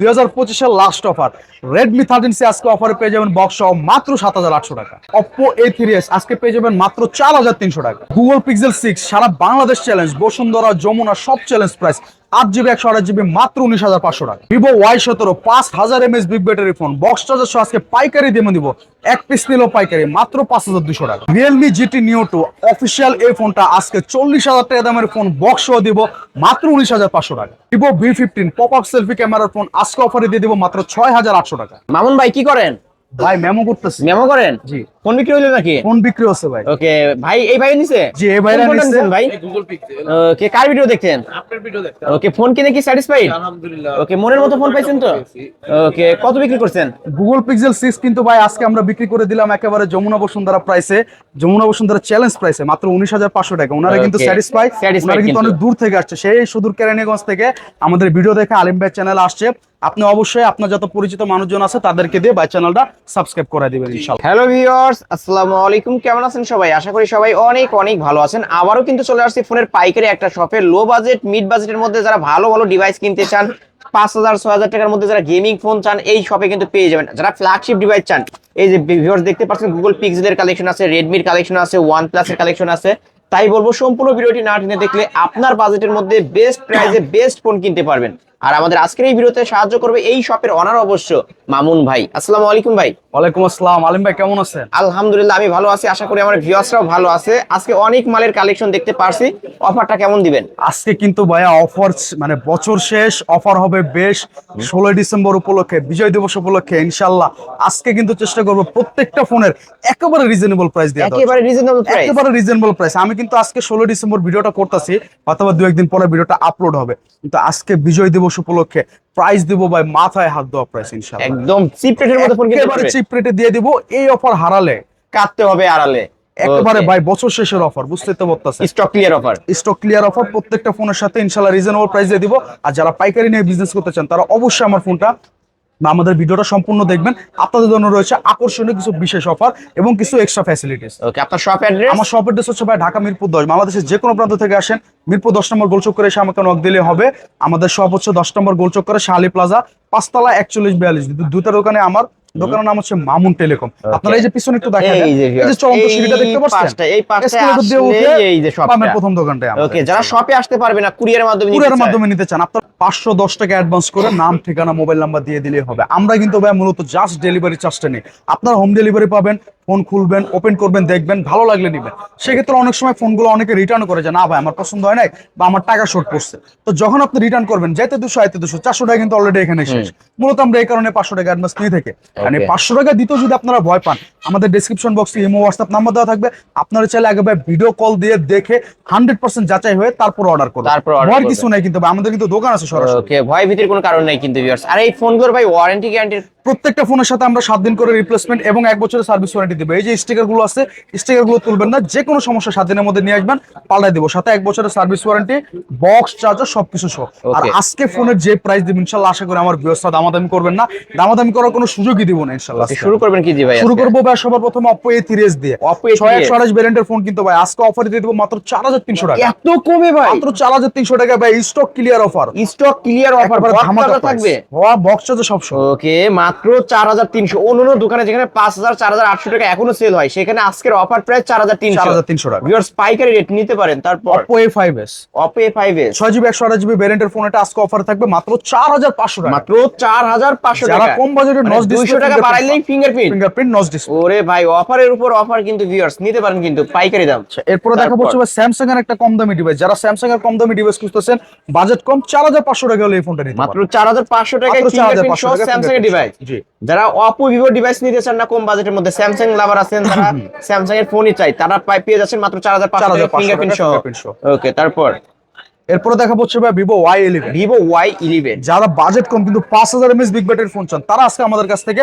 দুই হাজার পঁচিশের last offer Redmi thirteen C আজকে অফারে পেয়ে যাবেন বক্স সহ মাত্র সাত হাজার আটশো টাকা। অপো এ থ্রি এস আজকে পেয়ে যাবেন মাত্র চার হাজার তিনশো টাকা। গুগল পিক্সেল সিক্স সারা বাংলাদেশ চ্যালেঞ্জ বসুন্ধরা, যমুনা, সব চ্যালেঞ্জ প্রাইস আট জিবি একশো আট জিবি মাত্র উনিশ হাজার পাঁচশো টাকা। ভিভো ওয়াই সতেরো পাঁচ হাজার MS big battery phone box charger সহ আজকে পাইকারি দিয়ে দিব। এক পিস নিলেও পাইকারি মাত্র পাঁচ হাজার দুশো টাকা। Realme GT Neo two official এই ফোনটা আজকে চল্লিশ হাজার টাকা দামের ফোন বক্স সহ দিব মাত্র উনিশ হাজার পাঁচশো টাকা। Vivo V fifteen pop up selfie ক্যামেরার ফোন আজকে অফারে দিয়ে দিব মাত্র ছয় হাজার আটশো টাকা। মামুন ভাই কি করেন? ভাই মেমো করতেছি। মেমো করেন? জি। ফোন বিক্রি হইল নাকি? ফোন বিক্রি হচ্ছে ভাই। ওকে ভাই এই ভাই নিছে? জি, এই ভাইরা নিছে। ভাই? গুগল পিক্সেল ওকে কার ভিডিও দেখছেন? আপনার ভিডিও দেখতে ওকে ফোন কিনে কি স্যাটিসফাইড আলহামদুলিল্লাহ। ওকে মনের মতো ফোন পাইছেন তো? ওকে কত বিক্রি করছেন? গুগল পিক্সেল সিক্স কিন্তু ভাই আজকে আমরা বিক্রি করে দিলাম একেবারে যমুনা বসুন্ধরা প্রাইসে যমুনা বসুন্ধরা চ্যালেঞ্জ প্রাইসে মাত্র উনিশ হাজার পাঁচশো টাকা। ওনারা কিন্তু স্যাটিসফাই Satisfied ওনারা কিন্তু। অনেক দূর থেকে আসছে সেই সুদূর কেরানীগঞ্জ থেকে। আমাদের ভিডিও দেখে আলিম ভাই চ্যানেল আসছে। আপনি অবশ্যই আপনার যত পরিচিত মানুষজন আছে তাদেরকে দিয়ে ভাই চ্যানেলটা সাবস্ক্রাইব করে দিবেন ইনশাল্লাহ হ্যালো ভিউয়ার্স আসসালামু আলাইকুম। কেমন আছেন সবাই? আশা করি সবাই অনেক অনেক ভালো আছেন। আবারও কিন্তু চলে আসছি ফোনের পাইকারি একটা শপে। লো বাজেট মিড বাজেটের মধ্যে যারা ভালো ভালো ডিভাইস কিনতে চান, পাঁচ হাজার, ছয় হাজার টাকার মধ্যে যারা গেমিং ফোন চান, এই শপে কিন্তু পেয়ে যাবেন। যারা ফ্ল্যাগশিপ ডিভাইস চান, এই যে ভিউয়ার্স দেখতে পাচ্ছেন গুগল পিক্সেলের কালেকশন আছে রেডমির কালেকশন আছে ওয়ান প্লাসের কালেকশন আছে। তাই বলব, সম্পূর্ণ ভিডিওটি না টেনে দেখলে আপনার বাজেটের মধ্যে বেস্ট প্রাইসে বেস্ট ফোন কিনতে পারবেন। আর আমাদের আজকের এই ভিডিওতে সাহায্য করবে এই শপের অনার অবশ্য মামুন ভাই। আসসালামু আলাইকুম ভাই। ওয়ালাইকুম আসসালাম। আলিম ভাই কেমন আছেন? আলহামদুলিল্লাহ আমি ভালো আছি। আশা করি আমার ভিউয়ার্সরাও ভালো আছে। আজকে অনেক মালের কালেকশন দেখতে পারছি। অফারটা কেমন দিবেন? আজকে কিন্তু ভাইয়া অফার মানে বছর শেষ অফার হবে বেশ ষোলোই ডিসেম্বর উপলক্ষে বিজয় দিবস উপলক্ষে ইনশাল্লাহ আজকে কিন্তু চেষ্টা করব প্রত্যেকটা ফোনের একেবারে রিজনেবল প্রাইস দিয়ে একেবারে রিজনেবল প্রাইস একেবারে রিজনেবল প্রাইস আমি কিন্তু আজকে ষোলো ডিসেম্বর ভিডিওটা করতেছি অথবা দু একদিন পরে ভিডিওটা আপলোড হবে। কিন্তু আজকে বিজয় দিবস উপলক্ষে প্রাইস দিব ভাই মাথায় হাত দেওয়া প্রাইস ইনশাআল্লাহ। একদম চিপ রেটের মধ্যে ফোন কিনতে চিপ রেটে দিয়ে দিব এই অফার হারালে। কাটতে হবে আড়ালে। একেবারে ভাই বছর শেষের অফার বুঝতে তো পারতেছেন। Stock clear offer stock clear offer প্রত্যেকটা ফোনের সাথে ইনশাল্লাহ রিজনেবল প্রাইস দিয়ে দিব। আর যারা পাইকারি নিয়ে বিজনেস করতে চান তারা অবশ্যই আমার ফোনটা বা আমাদের ভিডিওটা সম্পূর্ণ দেখবেন। আপনাদের জন্য রয়েছে আকর্ষণীয় কিছু বিশেষ অফার এবং কিছু এক্সট্রা ফ্যাসিলিটিস ওকে আপনার শপ অ্যাড্রেস আমার শপ অ্যাড্রেস হচ্ছে ভাই ঢাকা মিরপুর দশ। বাংলাদেশের যে কোনো প্রান্ত থেকে আসেন মিরপুর দশ নম্বর গোলচক্করে এসে আমাকে নক দিলে হবে। আমাদের শপ হচ্ছে দশ নম্বর গোলচক্করে শাহালি প্লাজা পাঁচতলা একচল্লিশ বিয়াল্লিশ। দুটা দোকানে আমার দোকানের নাম হচ্ছে মামুন টেলিকম। আপনারা এই যে পিছনে একটু দেখেন এই যে চলন্ত সিঁড়িটা দেখতে পাচ্ছেন? এই আসলে এই যে shopটা। বামের প্রথম দোকানটায় আমাদের। ওকে যারা শপে আসতে পারবে না কুরিয়ারের মাধ্যমে নিতে কুরিয়ারের মাধ্যমে নিতে চান আপনার পাঁচশো দশ টাকা অ্যাডভান্স করে নাম ঠিকানা মোবাইল নাম্বার দিয়ে দিলেই হবে। আমরা কিন্তু ভাই মূলত জাস্ট ডেলিভারি চার্জটা নিই। আপনার হোম ডেলিভারি পাবেন ফোন খুলবেন ওপেন করবেন দেখবেন ভালো লাগলে নেবেন। সেক্ষেত্রে অনেক সময় ফোনগুলো অনেকে রিটার্ন করে যে না ভাই আমার পছন্দ হয় নাই বা আমার টাকা শর্ট পড়ছে। তো যখন আপনি রিটার্ন করবেন যাইতে দুশো আইতে দুশো চারশো টাকা কিন্তু অলরেডি এখানে শেষ। মূলত আমরা এই কারণে পাঁচশো টাকা অ্যাডভান্স নিয়ে থেকে। মানে পাঁচশো টাকা দিতেও যদি আপনারা ভয় পান আমাদের ডিসক্রিপশন বক্সে ইমো হোয়াটসঅ্যাপ নাম্বার দেওয়া থাকবে। আপনারা চাইলে আগে ভাই ভিডিও কল দিয়ে দেখে হান্ড্রেড পার্সেন্ট যাচাই হয়ে তারপর অর্ডার করুন। তারপর ভয় কিছু নাই কিন্তু আমাদের কিন্তু দোকান আছে সরাসরি। ভয় ভীতির কোনো কারণ নাই কিন্তু ভিউয়ার্স আর এই ফোনগুলোর ভাই ওয়ারেন্টি গ্যারান্টি প্রত্যেকটা ফোনের সাথে আমরা সাত দিন করে রিপ্লেসমেন্ট এবং এক বছরের সার্ভিস ওয়ারেন্টি দিব। এই যে স্টিকারগুলো আছে স্টিকারগুলো তুলবেন না যে কোনো সমস্যা সাত দিনের মধ্যে নিয়ে আসবেন পাল্টাই দিব। সাথে এক বছরের সার্ভিস ওয়ারেন্টি বক্স চার্জার সবকিছু সহ। আর আজকে ফোনের যে প্রাইস দিব ইনশাল্লাহ আশা করি আমার ভিউয়ার্সরা দামাদামি করবেন না। দামাদামি করার কোনো সুযোগই দিব না ইনশাল্লাহ। শুরু করবেন কি ভাই শুরু করব ভাই সবার প্রথমে অপো এ থ্রি এস দিয়ে। A3s ছয় একশো আঠাশ ভ্যারিয়েন্টের ফোন কিন্তু ভাই। আজকে অফার দিয়ে দিব মাত্র চার হাজার তিনশো টাকা। এত কমে ভাই। মাত্র চার হাজার তিনশো টাকা ভাই stock clear offer stock clear offer থাকবে? বক্স চার্জার সব ওকে মাত্র চার হাজার তিনশো। অন্য দোকানে যেখানে পাঁচ হাজার চার হাজার আটশো টাকা এখনও সেল হয় সেখানে আজকের অফার প্রায় চার হাজার তিনশো। হাজার তিনশো টাকা। ভিউয়ার্স পাইকারি রেট নিতে পারেন তারপর Oppo A five S Oppo five S ছয় জিবি একশো আঠাশ জিবি ভ্যারিয়েন্টের ফোন এটা আজকে অফার থাকবে মাত্র চার হাজার পাঁচশো টাকা। মাত্র চার হাজার পাঁচশো টাকা। কম বাজেটের নজ দুইশো টাকা বাড়াইলেই ফিঙ্গারপ্রিন্ট ফিঙ্গারপ্রিন্ট নজ ডিসপ্লে ওরে ভাই অফারের উপর অফার কিন্তু ভিউয়ার্স নিতে পারেন কিন্তু পাইকারি দাম। এরপরে দেখা তারপর? হচ্ছে স্যামসাং এর একটা কম দামি ডিভাইস যারা স্যামসাং এর কম দামি ডিভাইস খুঁজতেছেন বাজেট কম চার হাজার পাঁচশো টাকা হলে এই ফোনটা নিতে মাত্র চার হাজার পাঁচশো টাকায় মাত্র ফিঙ্গারপ্রিন্ট 4,500 টাকা স্যামসাং এর ডিভাইস যারা অপো ভিভো ডিভাইস নিতে চান না কম বাজেটের মধ্যে স্যামসাং লাভার আছেন তারা স্যামসাং এর ফোনই চাই তারা পাই- পেয়ে যাচ্ছেন মাত্র চার হাজার পাঁচ হাজার ফিঙ্গারপ্রিন্ট সহ। ওকে তারপর? এরপরে দেখা হচ্ছে ভাই Vivo Y eleven Vivo Y eleven যারা বাজেট কম কিন্তু পাঁচ হাজার এমএস বিগ ব্যাটারি ফোন চান তারা আজকে আমাদের কাছ থেকে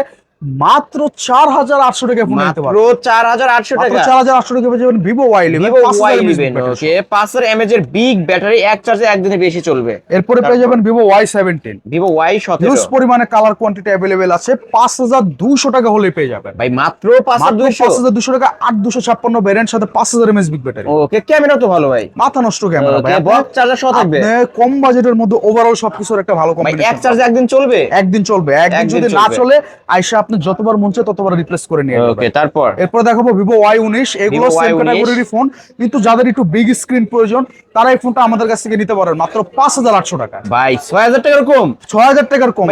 মাত্র চার হাজার আটশো টাকা ফোন নিতে পারবেন চার হাজার আটশো টাকা। চার হাজার আটশো টাকা পেয়ে যাবেন Vivo Y Vivo Y eleven okay পাঁচের এমএজ এর বিগ ব্যাটারি এক চার্জে একদিনে বেশি চলবে। এরপরে পেয়ে যাবেন Vivo Y seventeen Vivo Y সতেরো। হিউজ পরিমাণে কালার কোয়ান্টিটি অ্যাভেলেবেল আছে। পাঁচ হাজার দুশো টাকা হলে পেয়ে যাবেন। ভাই মাত্র পাঁচ হাজার দুশো টাকা আট দুশো ছাপ্পান্ন ভ্যারিয়েন্ট সাথে পাঁচ হাজার MS big battery okay camera তো ভালো ভাই। মাথা নষ্ট ক্যামেরা ভাই। চার্জার সহ থাকবে। কম বাজেটের মধ্যে ওভারঅল সবকিছুর একটা ভালো ভাই এক চার্জে একদিন চলবে? একদিন চলবে। একদিন একদিন যদি না চলে আইসা আপনি যতবার মন চায় ততবার রিপ্লেস করে নিয়ে ওকে তারপর? এরপর দেখাবো ভিভো ওয়াই উনিশ এগুলো সেম Y19 ক্যাটাগরির ফোন কিন্তু যাদের একটু বিগ স্ক্রিন প্রয়োজন তারা এই ফোনটা আমাদের কাছ থেকে নিতে পারেন। মাত্র পাঁচ হাজার আটশো টাকা। ভাই ছয় হাজার টাকার কম? ছয় হাজার টাকার কম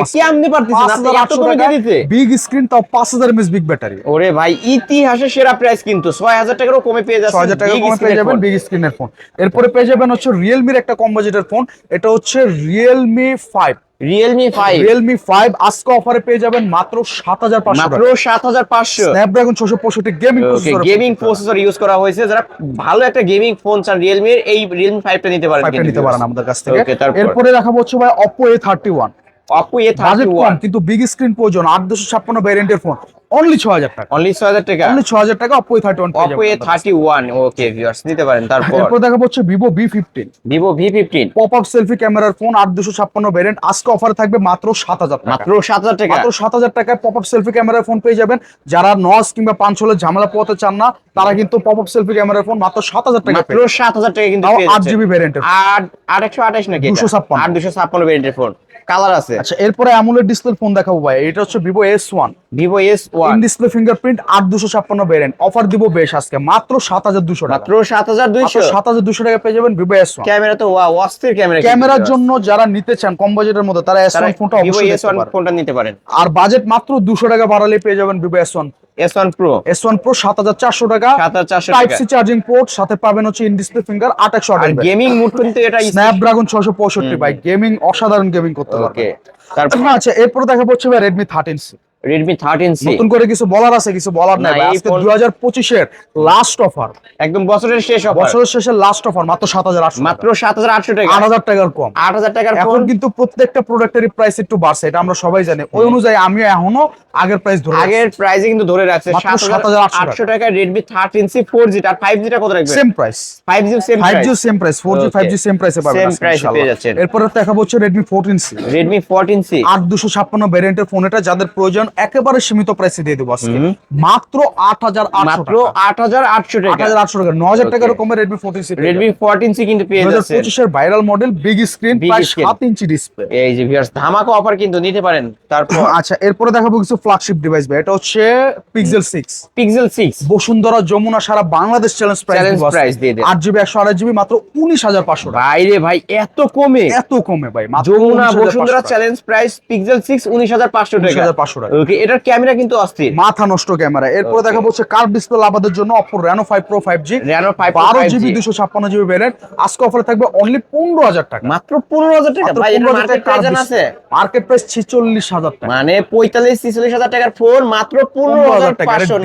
আপনি দিতে বিগ স্ক্রিন তাও পাঁচ হাজার এমএস বিগ ব্যাটারি ওরে ভাই ইতিহাসে সেরা প্রাইস কিন্তু। ছয় হাজার টাকারও কমে পেয়ে যাচ্ছে ছয় হাজার টাকা কমে পেয়ে যাবেন বিগ স্ক্রিনের ফোন এরপরে পেয়ে যাবেন হচ্ছে রিয়েলমির একটা কম বাজেটের ফোন এটা হচ্ছে Realme five Realme five Realme five আজকে অফারে পেয়ে যাবেন মাত্র সাত হাজার পাঁচশো মাত্র সাত হাজার পাঁচশো। স্ন্যাপড্রাগন ছশো পঁয়ষট্টি gaming okay gaming processor use করা হয়েছে। যারা ভালো একটা গেমিং ফোন চান Realme এর এই রিয়েলমি ফাইভটা নিতে পারেন কিন্তু নিতে পারেন আমাদের কাছ থেকে। ওকে তারপর? এরপরে দেখাবো হচ্ছে ভাই অপো এ থার্টি ওয়ান কিন্তু বিগ স্ক্রিন প্রয়োজন আট ভেরিয়েন্টের ছাপ্পান্ন ভ্যারিয়েন্টের ফোন অনলি ছ হাজার টাকা? অনলি টাকা অনলি ছ হাজার টাকা Oppo A thirty one okay viewers নিতে পারেন তারপর? এরপর দেখাবো হচ্ছে Vivo V fifteen Vivo V fifteen pop up selfie ক্যামেরার ফোন আট দুশো ছাপ্পান্ন ভ্যারিয়েন্ট আজকে অফারে থাকবে মাত্র সাত হাজার টাকা। মাত্র সাত হাজার টাকা। মাত্র সাত হাজার টাকায় পপ আপ সেলফি ক্যামেরার ফোন পেয়ে যাবেন। যারা নস কিংবা পাঁচ হলে ঝামেলা পোহাতে চান না তারা কিন্তু পপ আপ সেলফি ক্যামেরার ফোন মাত্র সাত হাজার টাকা মাত্র সাত হাজার টাকা কিন্তু তাও পেয়ে আট যাচ্ছেন। জিবি ভ্যারিয়েন্টের আট আট একশো আঠাশ নাকি 256 আট দুশো ছাপ্পান্ন ভেরিয়েন্টের ফোন কালার আছে। আচ্ছা এরপরে অ্যামুলেট ডিসপ্লে ফোন দেখাবো ভাই। এটা হচ্ছে Vivo S one Vivo S one in display fingerprint আট দুশো ছাপ্পান্ন ভ্যারিয়েন্ট অফার দিব বেশ আজকে। মাত্র সাত হাজার দুশো টাকা। মাত্র সাত হাজার দুইশো। সাত হাজার দুশো টাকা পেয়ে যাবেন ভিভো এস ওয়ান ক্যামেরা তো ওয়া অস্থির ক্যামেরা ক্যামেরার জন্য যারা নিতে চান কম বাজেটের মধ্যে তারা এস ওয়ান ফোনটা অবশ্যই ফোনটা নিতে পারেন। আর বাজেট মাত্র দুশো টাকা বাড়ালে পেয়ে যাবেন Vivo S one S one pro S one pro সাত হাজার চারশো টাকা। সাত হাজার চারশো টাইপ সি চার্জিং পোর্ট সাথে পাবেন হচ্ছে ইন ডিসপ্লে ফিঙ্গার আর গেমিং মুড কিন্তু এটা স্ন্যাপড্রাগন ছশো পঁয়ষট্টি ভাই। গেমিং অসাধারণ গেমিং করতে ওকে তারপর আচ্ছা এরপরে দেখা হচ্ছে ভাই সি রেডমি থার্টিন সি নতুন করে কিছু বলার আছে কিছু বলার নাই ভাই। আজকে ফোন- দুই হাজার পঁচিশের লাস্ট অফার একদম বছরের শেষ অফার বছরের শেষে লাস্ট অফার মাত্র সাত হাজার আটশো মাত্র সাত হাজার আটশো টাকা। আট হাজার টাকার কম। আট হাজার টাকার এখন কিন্তু প্রত্যেকটা প্রোডাক্টেরই প্রাইস একটু বাড়ছে এটা আমরা সবাই জানি। ওই অনুযায়ী আমি এখনও আগের প্রাইস ধরে আগের প্রাইসে কিন্তু ধরে রাখছে। মাত্র 7,800 টাকা। থার্টিন সি ফোর আর ফাইভ জিটা কত রাখবে? Same price five G same five G same price four G Okay. Five G same প্রাইসে পাবেন ইনশাআল্লাহ। পেয়ে যাচ্ছেন। এরপরে দেখাবো হচ্ছে ফোরটিন সি আট দুশো ফোন এটা যাদের প্রয়োজন একেবারে সীমিত প্রাইসে দিয়ে দেবো আজকে। মাত্র আট হাজার মাত্র আট হাজার আটশো আট টাকা হাজার আটশো টাকা। ন হাজার Okay. টাকার কমে সি রেডমি ফোরটিন সি কিন্তু পেয়ে দু হাজার যাচ্ছে পঁচিশের ভাইরাল মডেল বিগ স্ক্রিন প্রায় screen। সাত ইঞ্চি ডিসপ্লে এই যে ভিউয়ার্স ধামাকা অফার কিন্তু নিতে পারেন। তারপর আচ্ছা এরপরে দেখাবো কিছু ফ্ল্যাগশিপ ডিভাইস ভাই। এটা হচ্ছে পিক্সেল 6 পিক্সেল 6 বসুন্ধরা যমুনা সারা Bangladesh challenge price challenge price দিয়ে দেয় 8 জিবি 128 জিবি মাত্র 19500 টাকা। বাইরে ভাই এত কমে? এত কমে ভাই Jamuna Bashundhara challenge price Pixel 6 19500 টাকা। 19500 টাকা। ওকে এটার ক্যামেরা কিন্তু অস্থির। মাথা নষ্ট ক্যামেরা এরপর দেখা হচ্ছে কার্ভ ডিসপ্লে লাভাদের জন্য অপর Reno 5 pro 5G Reno 5 pro 12 GB 256 GB variant আজকে অফারে থাকবে অনলি 15000 টাকা। মাত্র 15000 টাকা? ভাই এটা মার্কেট প্রাইস আছে। মার্কেট প্রাইস 46000 টাকা। মানে 45 46 চল্লিশ হাজার টাকার ফোন মাত্র পনেরো হাজার পাঁচশো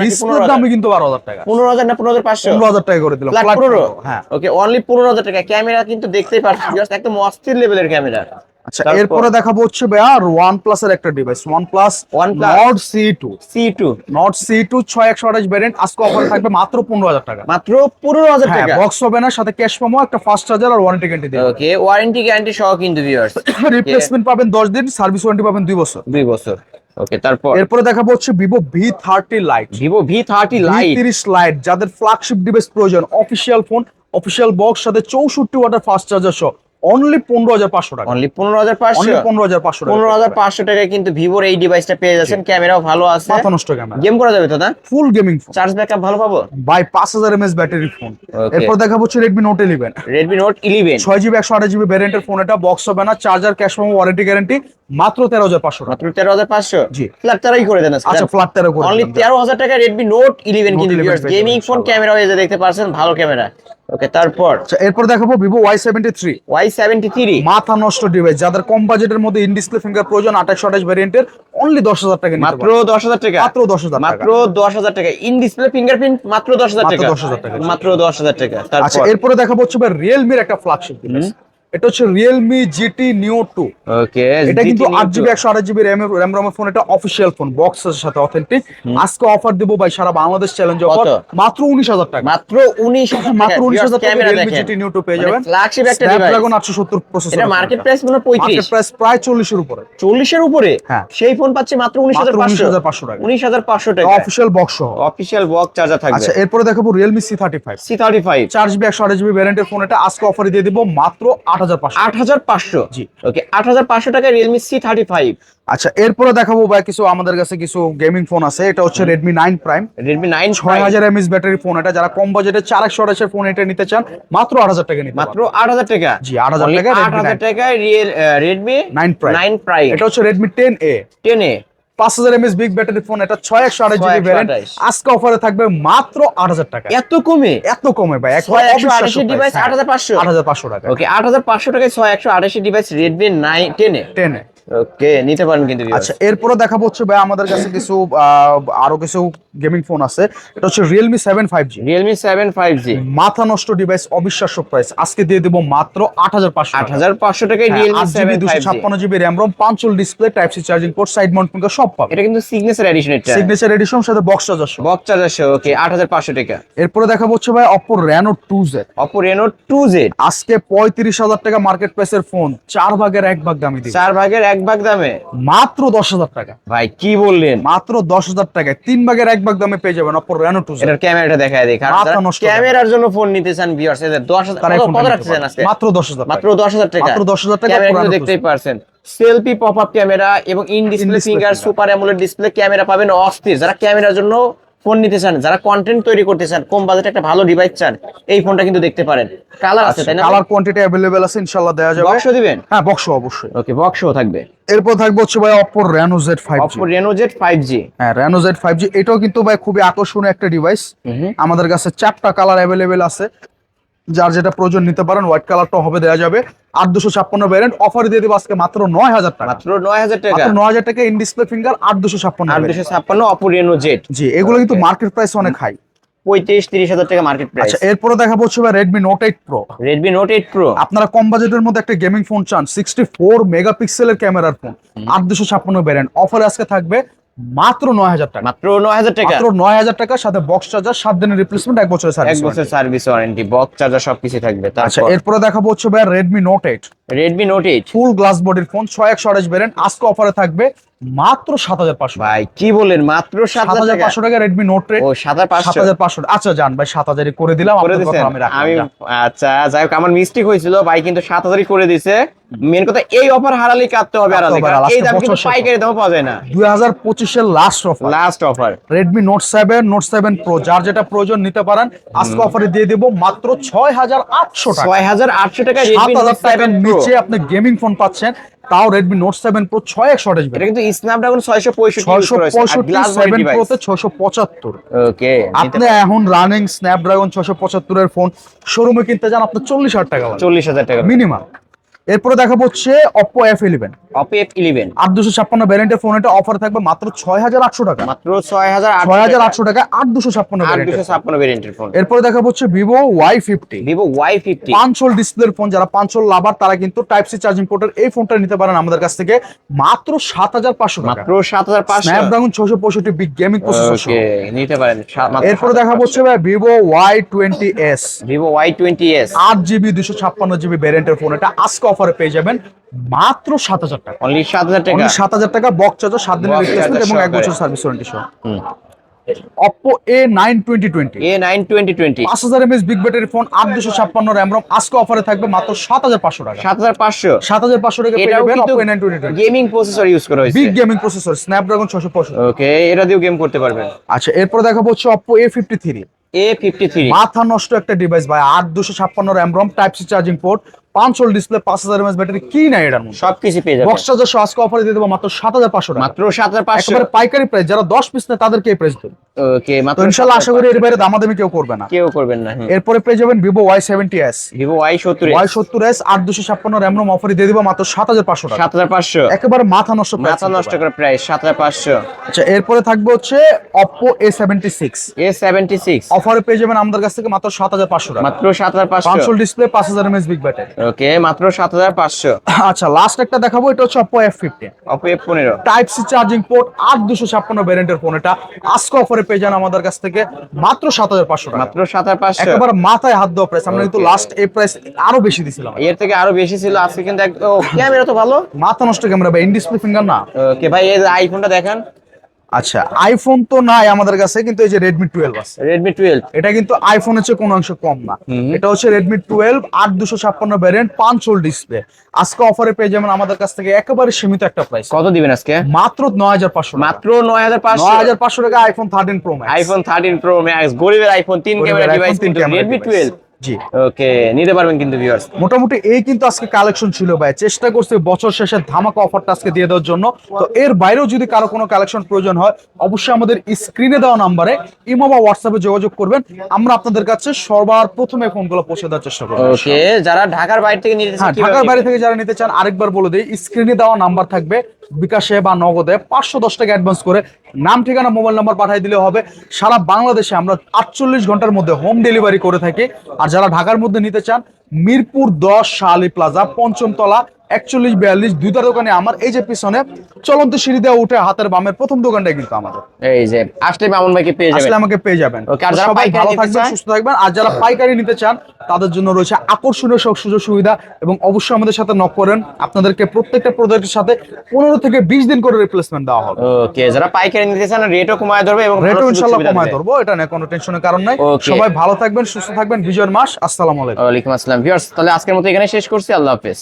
দামে কিন্তু বারো হাজার টাকা। পনেরো হাজার না পনেরো হাজার পাঁচশো? পনেরো হাজার টাকা করে দিলাম। পনেরো হ্যাঁ। ওকে অনলি পনেরো হাজার টাকা। ক্যামেরা কিন্তু দেখতেই পাচ্ছি একদম অস্থির লেভেলের ক্যামেরা আচ্ছা, এরপরে দেখাবো হচ্ছে ভাইয়া ওয়ান প্লাস এর একটা device one plus one Nord C two C two Nord C two ছয় একশো আঠাশ ভ্যারিয়েন্ট আজকে অফার থাকবে মাত্র পনেরো হাজার টাকা। মাত্র পনেরো হাজার হ্যাঁ, টাকা। বক্স হবে না সাথে ক্যাশ পাবো একটা ফার্স্ট চার্জার আর ওয়ারেন্টি গ্যারান্টি দেবে ওকে ওয়ারেন্টি গ্যারান্টি সহ কিন্তু ভিউয়ার্স রিপ্লেসমেন্ট পাবেন দশ দিন সার্ভিস ওয়ারেন্টি পাবেন দুই বছর। দুই বছর। ওকে তারপর এরপরে দেখাবো হচ্ছে Vivo V thirty lite Vivo V thirty lite তিরিশ লাইট যাদের ফ্ল্যাগশিপ ডিভাইস প্রয়োজন অফিসিয়াল ফোন অফিসিয়াল বক্স সাথে চৌষট্টি ওয়াটার ফাস্ট চার্জার সহ। অনলি পনেরো হাজার পাঁচশো টাকা। অনলি পনেরো হাজার পাঁচশো? পনেরো হাজার পাঁচশো পনেরো হাজার পাঁচশো টাকায় কিন্তু ভিভোর এই ডিভাইসটা পেয়ে যাচ্ছেন ক্যামেরাও ভালো আছে। মাথা নষ্ট ক্যামেরা গেম করা যাবে তো না? Full gaming phone charge backup ভালো পাবো? বাই পাঁচ হাজার এমএস ব্যাটারি ফোন এরপর দেখাবো হচ্ছে Redmi Note eleven Redmi Note eleven ছয় জিবি একশো আঠাশ জিবি ভ্যারিয়েন্টের ফোন এটা বক্স হবে না চার্জার ক্যাশ পাবো ওয়ারেন্টি গ্যারান্টি মাত্র তেরো হাজার পাঁচশো মাত্র তেরো হাজার পাঁচশো? জি। ফ্ল্যাট তারাই করে দেন আচ্ছা ফ্ল্যাট তেরো করে অনলি তেরো হাজার টাকা রেডমি নোট ইলেভেন কিন্তু গেমিং ফোন ক্যামেরা হয়ে দেখতে পাচ্ছেন ভালো ক্যামেরা ওকে তারপর? এরপর দেখাবো Vivo Y seventy three Y seventy three মাথা নষ্ট ডিভাইস যাদের কম বাজেটের মধ্যে ইন ডিসপ্লে ফিঙ্গার প্রয়োজন আঠাশ আঠাশ ভ্যারিয়েন্টের অনলি দশ হাজার টাকা মাত্র দশ হাজার টাকা? মাত্র দশ হাজার মাত্র দশ হাজার টাকা। ইন ডিসপ্লে ফিঙ্গারপ্রিন্ট মাত্র দশ হাজার টাকা। দশ হাজার টাকা। মাত্র দশ হাজার টাকা। আচ্ছা এরপরে দেখাবো হচ্ছে রিয়েলমির একটা ফ্ল্যাগশিপ এটা হচ্ছে Realme GT Neo two okay এটা কিন্তু আট জিবি একশো আঠাশ জিবি র্যাম র্যাম রমের ফোন এটা ফোন বক্সের সাথে অথেন্টিক আজকে অফার দেবো ভাই সারা বাংলাদেশ চ্যালেঞ্জ অফার মাত্র উনিশ হাজার টাকা। মাত্র মাত্র উনিশ হাজার টাকা পেয়ে যাবেন। ফ্ল্যাগশিপ একটা ডিভাইস স্ন্যাপড্রাগন আটশো সত্তর প্রসেসর এটা মার্কেট প্রাইস মনে মার্কেট প্রাইস প্রায় চল্লিশের উপরে। চল্লিশের উপরে? হ্যাঁ। সেই ফোন পাচ্ছে মাত্র উনিশ হাজার মাত্র উনিশ পাঁচশো। হাজার পাঁচশো টাকা। উনিশ হাজার পাঁচশো টাকা। অফিসিয়াল বক্স সহ। অফিসিয়াল বক্স চার্জার থাকবে। আচ্ছা এরপরে দেখাবো Realme C thirty five C thirty five চার জিবি একশো আঠাশ জিবি ভ্যারিয়েন্টের ফোন এটা আজকে অফারে দিয়ে দিব মাত্র আট হাজার পাঁচশো। আট হাজার পাঁচশো? জি। ওকে আট হাজার পাঁচশো টাকায় রিয়েলমি সি থার্টি ফাইভ আচ্ছা এরপরে দেখাবো ভাই কিছু আমাদের কাছে কিছু গেমিং ফোন আছে। এটা হচ্ছে Redmi nine prime Redmi nine ছয় হাজার এমএস ব্যাটারি ফোন এটা। যারা কম বাজেটে চার একশো আঠাশের ফোন এটা নিতে চান মাত্র আট হাজার টাকা নিতে মাত্র আট হাজার টাকা? জি, 8,000 টাকায় আট হাজার 9 টাকায় Redmi nine prime nine prime এটা হচ্ছে রেডমি টেন এ টেনে পাঁচ হাজার এমএস বিগ ব্যাটারি ফোন এটা ছয় একশো আঠাশ জিবি 628 ভ্যারিয়েন্ট আজকে অফারে থাকবে মাত্র আট হাজার টাকা। এত কমে? এত কমে ভাই ছয় একশো আঠাশি ডিভাইস আট হাজার পাঁচশো। আট হাজার পাঁচশো টাকা। ওকে আট হাজার পাঁচশো টাকায় ছয় একশো আড়াইশি ডিভাইস রেডমি নাইন টেনে টেনে ওকে নিতে পারেন কিন্তু আচ্ছা এরপরে দেখাবো হচ্ছে ভাই আমাদের কাছে কিছু আরও কিছু গেমিং ফোন আছে। এটা হচ্ছে five G Realme seven five G মাথা নষ্ট ডিভাইস অবিশ্বাস্য প্রাইস আজকে দিয়ে দেবো মাত্র আট হাজার পাঁচশো আট হাজার পাঁচশো টাকায় হ্যাঁ, জিবি দুশো ফাইভ ছাপ্পান্ন GB RAM ROM পাঁচল display type C charging port side mount finger সব পাবে এটা কিন্তু সিগনেচার এডিশন এটা। সিগনেচার এডিশন সাথে বক্স চার্জার সহ। বক্স চার্জার ওকে আট হাজার পাঁচশো টাকা। এরপরে দেখাবো হচ্ছে ভাই two Z Oppo Reno two Z আজকে পঁয়ত্রিশ হাজার টাকা মার্কেট প্রাইসের ফোন চার ভাগের এক ভাগ দামি দিবে। চার ভাগের এক ভাগ দামে? মাত্র দশ হাজার টাকা। ভাই কি বললেন? মাত্র দশ হাজার টাকায় তিন ভাগের এক ভাগ দামে পেয়ে যাবেন অপর রেনো টু এটার ক্যামেরাটা দেখায় দিই ক্যামেরার জন্য ফোন নিতে চান ভিউয়ার্স এদের দশ হাজার কত- পারবে। আজকে? মাত্র দশ হাজার মাত্র দশ হাজার টাকা। মাত্র 10,000 টাকা ক্যামেরা কিন্তু পুরানো দেখতেই পারছেন। সেলফি পপ আপ ক্যামেরা এবং in display finger super AMOLED display camera পাবেন অস্থির। যারা ক্যামেরার জন্য ফোন নিতে চান যারা কন্টেন্ট তৈরি করতে চান কম বাজেটে একটা ভালো ডিভাইস চান এই ফোনটা কিন্তু দেখতে পারেন। কালার আছে তাই না? কালার কোয়ান্টিটি अवेलेबल আছে ইনশাআল্লাহ দেয়া যাবে। বক্সও দিবেন? হ্যাঁ বক্স অবশ্যই। ওকে বক্সও থাকবে। এরপর থাকবে হচ্ছে ভাই Oppo Oppo Reno Z five G হ্যাঁ রেনো জেড ফাইভ জি এটাও কিন্তু ভাই খুবই আকর্ষণীয় একটা ডিভাইস আমাদের কাছে চারটা কালার अवेलेबल আছে। যার যেটা প্রয়োজন নিতে পারেন হোয়াইট কালারটা হবে দেওয়া যাবে। আট দুশো ছাপ্পান্ন ভ্যারিয়েন্ট অফার দিয়ে দেবো আজকে মাত্র নয় হাজার টাকা। মাত্র নয় হাজার টাকা। নয় হাজার টাকা ইন ডিসপ্লে ফিঙ্গার আট দুশো ছাপ্পান্ন আর দুশো ছাপ্পান্ন অপো রেনো জেড জি এগুলো কিন্তু মার্কেট প্রাইস অনেক হাই পঁয়ত্রিশ তিরিশ হাজার টাকা মার্কেট প্রাইস আচ্ছা এরপরে দেখাবো হচ্ছে Redmi Note eight pro Redmi Note eight pro আপনারা কম বাজেটের মধ্যে একটা গেমিং ফোন চান সিক্সটি ফোর মেগাপিক্সেলের ক্যামেরার ফোন আট দুশো ছাপ্পান্ন ভ্যারিয়েন্ট অফারে আজকে থাকবে মাত্র নয় হাজার টাকা। মাত্র নয় হাজার টাকা? মাত্র নয় হাজার টাকা সাথে বক্স চার্জার সাত দিনের রিপ্লেসমেন্ট এক বছরের এক বছরের বছর সার্ভিস ওয়ারেন্টি বক্স চার্জার সবকিছু থাকবে আচ্ছা এরপরে দেখাবো হচ্ছে ভাই Redmi Note eight Redmi Note eight full glass বডির ফোন ছয় একশো আঠাশ ভ্যারিয়েন্ট আজকে অফারে থাকবে মাত্র সাত হাজার পাঁচশো ভাই কি বললেন মাত্র সাত হাজার পাঁচশো টাকা রেডমি নোট ও সাত হাজার সাত পাঁচশো হাজার পাঁচশো আচ্ছা যান ভাই সাত করে দিলাম আমি। আচ্ছা যাই হোক আমার মিস্টেক হয়েছিল ভাই কিন্তু সাত হাজারই করে দিছে। মেন কথা এই অফার হারালে কাটতে হবে আড়ালে এই দাম কিন্তু পাইকারি দামও পাওয়া যায় না। দুই হাজার পঁচিশের last offer last offer Redmi Note seven Note seven pro যার যেটা প্রয়োজন নিতে পারেন। আজকে অফারে দিয়ে দেবো মাত্র ছয় হাজার আটশো টাকা। ছয় হাজার আটশো টাকা সাত রেডমি হাজার নোট টাকার সেভেন নিচে আপনি গেমিং ফোন পাচ্ছেন। তাও রেডমি নোট সেভেন প্রো ছয় একশো আঠাশ এটা কিন্তু পঁয়ষট্টি ছয়শো পঁয়ষট্টি সেভেন প্রোতে ছয়শো পঁচাত্তর। ওকে আপনি এখন রানিং স্ন্যাপড্রাগন 675 এর ফোন শোরুমে কিনতে যান আপনার চল্লিশ হাজার টাকা চল্লিশ হাজার টাকা মিনিমাম এরপরে দেখাবো হচ্ছে Oppo F eleven Oppo F eleven আট দুশো ছাপ্পান্ন ফোন এটা অফার থাকবে মাত্র ছয় হাজার আটশো টাকা। মাত্র ছয় হাজার ছয় হাজার আটশো টাকা আট দুশো ছাপ্পান্ন দুশো ছাপ্পান্ন ফোন এরপরে দেখাবো হচ্ছে Vivo Y fifty Vivo Y fifty পাঁচশোল ডিসপ্লের ফোন যারা পাঁচশোল লাভার তারা কিন্তু টাইপ সি চার্জিং পোর্টের এই ফোনটা নিতে পারেন আমাদের কাছ থেকে মাত্র সাত হাজার পাঁচশো টাকা। মাত্র সাত হাজার পাঁচশো। স্ন্যাপড্রাগন ছশো পঁয়ষট্টি বিগ গেমিং প্রসেসর নিতে পারেন। এরপরে দেখাবো হচ্ছে ভাই Vivo Y twenty S Vivo Y twenty S আট জিবি দুশো ছাপ্পান্ন জিবি ভ্যারিয়েন্টের ফোন এটা আজকে অফারে পেয়ে যাবেন মাত্র সাত হাজার টাকা। অনলি সাত হাজার টাকা? সাত হাজার টাকা বক্স চার্জার সাত দিনের রিপ্লেসমেন্ট এবং এক বছর সার্ভিস ওয়ারেন্টি সহ। Oppo A nine twenty twenty A nine twenty twenty পাঁচ হাজার এমএস বিগ ব্যাটারি ফোন আট দুশো ছাপ্পান্ন র্যাম রম আজকে অফারে থাকবে মাত্র সাত হাজার পাঁচশো টাকা। সাত হাজার পাঁচশো? সাত হাজার পাঁচশো টাকা কিন্তু A nine twenty twenty gaming processor use করা হয়েছে। বিগ গেমিং প্রসেসর স্ন্যাপড্রাগন ছশো পঁয়ষট্টি। ওকে এটা দিয়েও গেম করতে পারবেন। আচ্ছা এরপরে দেখাবো হচ্ছে Oppo A fifty three A fifty three মাথা নষ্ট একটা ডিভাইস ভাই আট দুশো ছাপ্পান্ন RAM ROM type C charging port পাঁচশোল display পাঁচ হাজার এমএস ব্যাটারি কি নাই এটার মধ্যে? সবকিছু পেয়ে যাবেন বক্স চার্জার সহ আজকে অফারে দিয়ে দেবো মাত্র সাত হাজার পাঁচশো মাত্র সাত হাজার পাঁচশো। পাইকারি প্রাইস যারা দশ পিস নেয় তাদেরকে এই প্রাইস দেবো। ওকে মাত্র ইনশাল্লাহ আশা করি এর বাইরে দামাদামি কেউ করবে না। কেউ করবেন না এরপরে পেয়ে যাবেন Vivo Y seventy S Vivo Y সত্তর ওয়াই সত্তর এস আট দুশো ছাপ্পান্ন র্যাম রোম অফারে দিয়ে দিব মাত্র সাত হাজার পাঁচশো সাত হাজার পাঁচশো। একেবারে মাথা নষ্ট মাথা নষ্ট করে প্রাইস সাত হাজার পাঁচশো। আচ্ছা এরপরে থাকবে হচ্ছে Oppo A seventy six A seventy six অফারে পেয়ে যাবেন আমাদের কাছ থেকে মাত্র সাত হাজার পাঁচশো মাত্র সাত হাজার পাঁচশো। ডিসপ্লে পাঁচ হাজার এমএস বিগ ব্যাটারি ওকে মাত্র সাত হাজার পাঁচশো। আচ্ছা লাস্ট একটা দেখাবো এটা হচ্ছে ফিফটিন অপো এফ পনেরো। টাইপ সি চার্জিং পোর্ট আট দুশো ছাপ্পান্ন ভ্যারিয়েন্টের ফোন এটা। আজকে অফারে পেয়ে যান আমাদের কাছ থেকে মাত্র সাত হাজার পাঁচশো টাকা। মাত্র সাত হাজার পাঁচশো। একেবারে মাথায় হাত দেওয়া প্রাইস আমরা কিন্তু লাস্ট এই প্রাইস আরও বেশি দিছিলাম। এর থেকে আরও বেশি ছিল আজকে কিন্তু একদম ক্যামেরা তো ভালো। মাথা নষ্ট ক্যামেরা ভাই ইন ডিসপ্লে ফিঙ্গার না। ওকে ভাই এই আইফোনটা দেখেন। আচ্ছা আইফোন তো নাই আমাদের কাছে কিন্তু এই যে রেডমি টুয়েলভ আছে। রেডমি টুয়েলভ এটা কিন্তু আইফোনের চেয়ে কোনো অংশ কম না। এটা হচ্ছে রেডমি টুয়েলভ আট দুশো ছাপ্পান্ন ভ্যারিয়েন্ট পাঁচ হোল ডিসপ্লে আজকে অফারে পেয়ে যাবেন আমাদের কাছ থেকে একেবারে সীমিত একটা প্রাইস কত দিবেন আজকে? মাত্র নয় হাজার পাঁচশো মাত্র নয় হাজার পাঁচশো? নয় হাজার পাঁচশো টাকা iPhone thirteen pro max iPhone thirteen pro max গরিবের আইফোন তিন camera device Redmi twelve G. Okay নিতে পারবেন কিন্তু ভিউয়ার্স মোটামুটি এই কিন্তু আজকে কালেকশন ছিল ভাই। চেষ্টা করছি বছর শেষে ধামাকা অফারটা আজকে দিয়ে দেওয়ার জন্য। তো এর বাইরেও যদি কারও কোনো কালেকশন প্রয়োজন হয় অবশ্যই আমাদের স্ক্রিনে দেওয়া নাম্বারে ইমো বা হোয়াটসঅ্যাপে যোগাযোগ করবেন। আমরা আপনাদের কাছে সবার প্রথমে ফোনগুলো পৌঁছে দেওয়ার চেষ্টা করব। ওকে যারা ঢাকার বাইরে থেকে নিতে হ্যাঁ ঢাকার বাইরে থেকে যারা নিতে চান আরেকবার বলে দিই স্ক্রিনে দেওয়া নাম্বার থাকবে। বিকাশে বা নগদে পাঁচশো দশ টাকা অ্যাডভান্স করে নাম, ঠিকানা মোবাইল নাম্বার পাঠিয়ে দিলে হবে। সারা বাংলাদেশে আমরা আটচল্লিশ ঘণ্টার মধ্যে হোম ডেলিভারি করে থাকি। আর যারা ঢাকার মধ্যে নিতে চান, মিরপুর দশ, শালি প্লাজা পঞ্চম তলা একচল্লিশ বিয়াল্লিশ দুইটা দোকানে আমার এই যে পিছনে চলন্ত সিঁড়ি দেওয়া উঠে হাতের বামের প্রথম দোকানটাই কিন্তু আমাদের। এই যে আসলে মামুন ভাইকে পেয়ে যাবেন। আসলে আমাকে পেয়ে যাবেন। সবাই ভালো থাকবেন সুস্থ থাকবেন আর যারা পাইকারি নিতে চান তাদের জন্য রয়েছে আকর্ষণীয় সব সুযোগ সুবিধা এবং অবশ্যই আমাদের সাথে নক করেন। আপনাদেরকে প্রত্যেকটা প্রোডাক্টের সাথে পনেরো থেকে বিশ দিন করে রিপ্লেসমেন্ট দেওয়া হবে। ওকে যারা পাইকারি নিতে চান রেটও কমায় ধরবে এবং রেটও ইনশাল্লাহ কমায় ধরবো এটা নিয়ে কোনো টেনশনের কারণ নাই। সবাই ভালো থাকবেন সুস্থ থাকবেন বিজয়ের মাস। আসসালামু আলাইকুম। ওয়ালাইকুম আসসালাম। ভিউয়ার্স তাহলে আজকের মতো এখানে শেষ করছি। আল্লাহ হাফেজ।